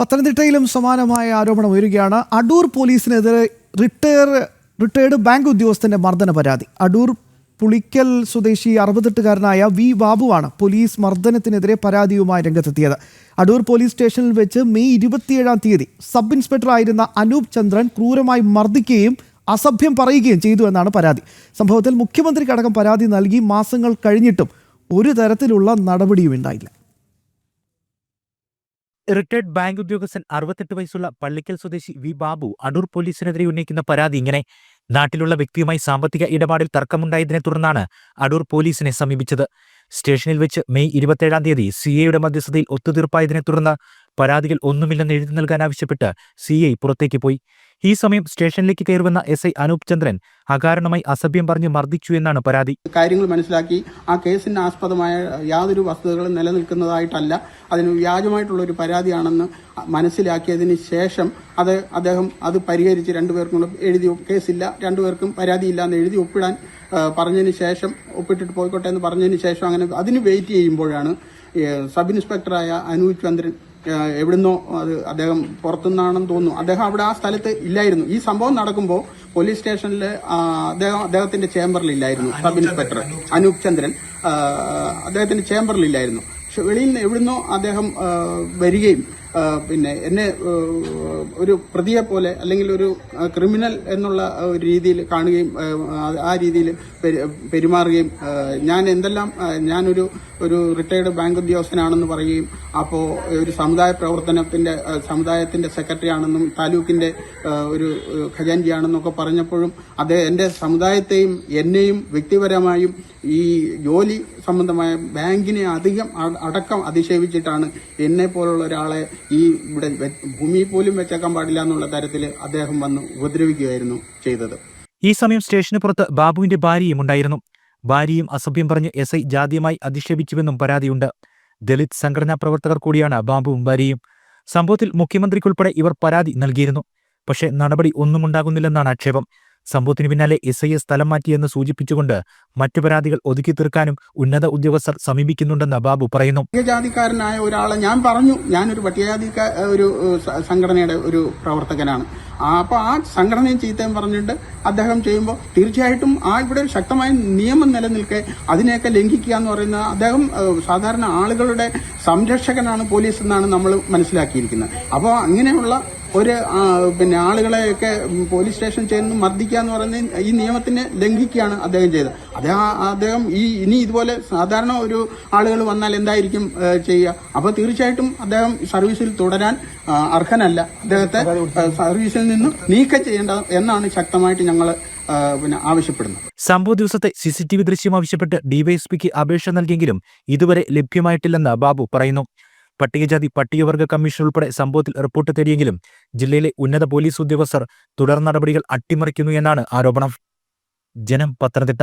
പത്തനംതിട്ടയിലും സമാനമായ ആരോപണം ഉയരുകയാണ്. അടൂർ പോലീസിനെതിരെ റിട്ടയർ റിട്ടയർഡ് ബാങ്ക് ഉദ്യോഗസ്ഥന്റെ മർദ്ദന പരാതി. അടൂർ പുളിക്കൽ സ്വദേശി അറുപത്തെട്ടുകാരനായ വി ബാബുവാണ് പോലീസ് മർദ്ദനത്തിനെതിരെ പരാതിയുമായി രംഗത്തെത്തിയത്. അടൂർ പോലീസ് സ്റ്റേഷനിൽ വെച്ച് മെയ് ഇരുപത്തിയേഴാം തീയതി സബ് ഇൻസ്പെക്ടർ ആയിരുന്ന അനൂപ് ചന്ദ്രൻ ക്രൂരമായി മർദ്ദിക്കുകയും അസഭ്യം പറയുകയും ചെയ്തു എന്നാണ് പരാതി. സംഭവത്തിൽ മുഖ്യമന്ത്രിക്കടക്കം പരാതി നൽകി മാസങ്ങൾ കഴിഞ്ഞിട്ടും ഒരു തരത്തിലുള്ള നടപടിയും ഉണ്ടായില്ല റിട്ടയർഡ് ബാങ്ക് ഉദ്യോഗസ്ഥൻ അറുപത്തെട്ട് വയസ്സുള്ള പള്ളിക്കൽ സ്വദേശി വി. ബാബു അടൂർ പോലീസിനെതിരെ ഉന്നയിക്കുന്ന പരാതി. ഇങ്ങനെ നാട്ടിലുള്ള വ്യക്തിയുമായി സാമ്പത്തിക ഇടപാടിൽ തർക്കമുണ്ടായതിനെ തുടർന്നാണ് അടൂർ പോലീസിനെ സമീപിച്ചത്. സ്റ്റേഷനിൽ വെച്ച് മെയ് ഇരുപത്തേഴാം തീയതി സി. എയുടെ മധ്യസ്ഥതയിൽ ഒത്തുതീർപ്പായതിനെ തുടർന്ന് പരാതികൾ ഒന്നുമില്ലെന്ന് എഴുതി നൽകാൻ ആവശ്യപ്പെട്ട് സി ഐ പുറത്തേക്ക് പോയി. ഈ സമയം സ്റ്റേഷനിലേക്ക് കയറുവെന്ന എസ് ഐ അനൂപ് ചന്ദ്രൻ അകാരണമായി അസഭ്യം പറഞ്ഞ് മർദ്ദിച്ചു എന്നാണ് പരാതി. കാര്യങ്ങൾ മനസ്സിലാക്കി ആ കേസിന് ആസ്പദമായ യാതൊരു വസ്തുതകളും നിലനിൽക്കുന്നതായിട്ടല്ല അതിന് വ്യാജമായിട്ടുള്ള ഒരു പരാതിയാണെന്ന് മനസ്സിലാക്കിയതിന് ശേഷം അത് അദ്ദേഹം അത് പരിഹരിച്ച് രണ്ടുപേർക്കും എഴുതി കേസില്ല രണ്ടുപേർക്കും പരാതിയില്ല എന്ന് എഴുതി ഒപ്പിടാൻ പറഞ്ഞതിന് ശേഷം ഒപ്പിട്ടിട്ട് പോയിക്കോട്ടെ എന്ന് പറഞ്ഞതിന് ശേഷം അങ്ങനെ അതിന് വെയിറ്റ് ചെയ്യുമ്പോഴാണ് സബ് ഇൻസ്പെക്ടറായ അനൂപ് ചന്ദ്രൻ എവിടുന്നോ അത് അദ്ദേഹം പുറത്തുനിന്നാണെന്ന് തോന്നുന്നു. അദ്ദേഹം അവിടെ ആ സ്ഥലത്ത് ഇല്ലായിരുന്നു. ഈ സംഭവം നടക്കുമ്പോൾ പോലീസ് സ്റ്റേഷനിൽ അദ്ദേഹം അദ്ദേഹത്തിന്റെ ചേംബറിൽ ഇല്ലായിരുന്നു. Sub inspector. അനൂപ് ചന്ദ്രൻ. അദ്ദേഹത്തിന്റെ ചേംബറിൽ ഇല്ലായിരുന്നു. പക്ഷെ വെളിയിൽ നിന്ന് എവിടുന്നോ അദ്ദേഹം വരികയും പിന്നെ എന്നെ ഒരു പ്രതിയെ പോലെ അല്ലെങ്കിൽ ഒരു ക്രിമിനൽ എന്നുള്ള ഒരു രീതിയിൽ കാണുകയും ആ, രീതിയിൽ പെരു- പെരുമാറുകയും ഞാൻ എന്തെല്ലാം ഞാനൊരു ഒരു റിട്ടയർഡ് ബാങ്ക് ഉദ്യോഗസ്ഥനാണെന്ന് പറയുകയും അപ്പോൾ ഒരു സമുദായ പ്രവർത്തനത്തിന്റെ സമുദായത്തിന്റെ സെക്രട്ടറി ആണെന്നും താലൂക്കിന്റെ ആ, ഒരു ഖജാൻജിയാണെന്നൊക്കെ പറഞ്ഞപ്പോഴും അത് എന്റെ സമുദായത്തെയും എന്നെയും വ്യക്തിപരമായും ഈ ജോലി സംബന്ധമായ ബാങ്കിനെ അധികം അടക്കം അധിക്ഷേപിച്ചിട്ടാണ് എന്നെ പോലുള്ള ഒരാളെ ഈ ഇവിടെ ഭൂമിയിൽ പോലും വെച്ചേക്കാൻ പാടില്ല എന്നുള്ള തരത്തിൽ അദ്ദേഹം വന്ന് ഉപദ്രവിക്കുകയായിരുന്നു ചെയ്തത്. ഈ സമയം സ്റ്റേഷന് പുറത്ത് ബാബുവിന്റെ ഭാര്യയും ഉണ്ടായിരുന്നു. ഭാര്യയും അസഭ്യം പറഞ്ഞ് എസ് ഐ ജാതിയുമായി അധിക്ഷേപിച്ചുവെന്നും പരാതിയുണ്ട്. ദളിത് സംഘടനാ പ്രവർത്തകർ കൂടിയാണ് ബാബുവും ഭാര്യയും. സംഭവത്തിൽ മുഖ്യമന്ത്രിക്കുൾപ്പെടെ ഇവർ പരാതി നൽകിയിരുന്നു. പക്ഷേ നടപടി ഒന്നുമുണ്ടാകുന്നില്ലെന്നാണ് ആക്ഷേപം. സംഭവത്തിന് പിന്നാലെ എസ് ഐയെ സ്ഥലം മാറ്റിയെന്ന് സൂചിപ്പിച്ചുകൊണ്ട് മറ്റു പരാതികൾ ഒതുക്കി തീർക്കാനും ഉന്നത ഉദ്യോഗസ്ഥർ സമീപിക്കുന്നുണ്ടെന്ന് ബാബു പറയുന്നു. പട്ടികജാതിക്കാരനായ ഒരാളെ ഞാൻ പറഞ്ഞു. ഞാനൊരു പട്ടികജാതി ഒരു സംഘടനയുടെ ഒരു പ്രവർത്തകനാണ്. അപ്പോൾ അപ്പൊ ആ സംഘടനയും ചീത്തയും പറഞ്ഞിട്ട് അദ്ദേഹം ചെയ്യുമ്പോൾ തീർച്ചയായിട്ടും ആ ഇവിടെ ശക്തമായ നിയമം നിലനിൽക്കെ അതിനെയൊക്കെ ലംഘിക്കുക എന്ന് പറയുന്നത് അദ്ദേഹം സാധാരണ ആളുകളുടെ സംരക്ഷകനാണ് പോലീസ് എന്നാണ് നമ്മൾ മനസ്സിലാക്കിയിരിക്കുന്നത്. അപ്പോൾ അങ്ങനെയുള്ള ഒരു പിന്നെ ആളുകളെയൊക്കെ പോലീസ് സ്റ്റേഷൻ ചെന്ന് മർദ്ദിക്കുക എന്ന് പറയുന്നത് ഈ നിയമത്തിനെ ലംഘിക്കുകയാണ് അദ്ദേഹം ചെയ്തത്. അദ്ദേഹം അദ്ദേഹം ഈ ഇനി ഇതുപോലെ സാധാരണ ഒരു ആളുകൾ വന്നാൽ എന്തായിരിക്കും ചെയ്യുക? അപ്പോൾ തീർച്ചയായിട്ടും അദ്ദേഹം സർവീസിൽ തുടരാൻ അർഹനല്ല. അദ്ദേഹത്തെ സർവീസിൽ നിന്നും നീക്കം ചെയ്യേണ്ട എന്നാണ് ശക്തമായിട്ട് ഞങ്ങൾ പിന്നെ ആവശ്യപ്പെടുന്നത്. സംഭവ ദിവസത്തെ സി സി ടി വി ദൃശ്യം ആവശ്യപ്പെട്ട് ഡിവൈഎസ്പിക്ക് അപേക്ഷ നൽകിയെങ്കിലും ഇതുവരെ ലഭ്യമായിട്ടില്ലെന്ന് ബാബു പറയുന്നു. പട്ടികജാതി പട്ടികവർഗ കമ്മീഷൻ ഉൾപ്പെടെ സംഭവത്തിൽ റിപ്പോർട്ട് തേടിയെങ്കിലും ജില്ലയിലെ ഉന്നത പോലീസ് ഉദ്യോഗസ്ഥർ തുടർ നടപടികൾ അട്ടിമറിക്കുന്നു എന്നാണ് ആരോപണം. ജനം പത്തനംതിട്ട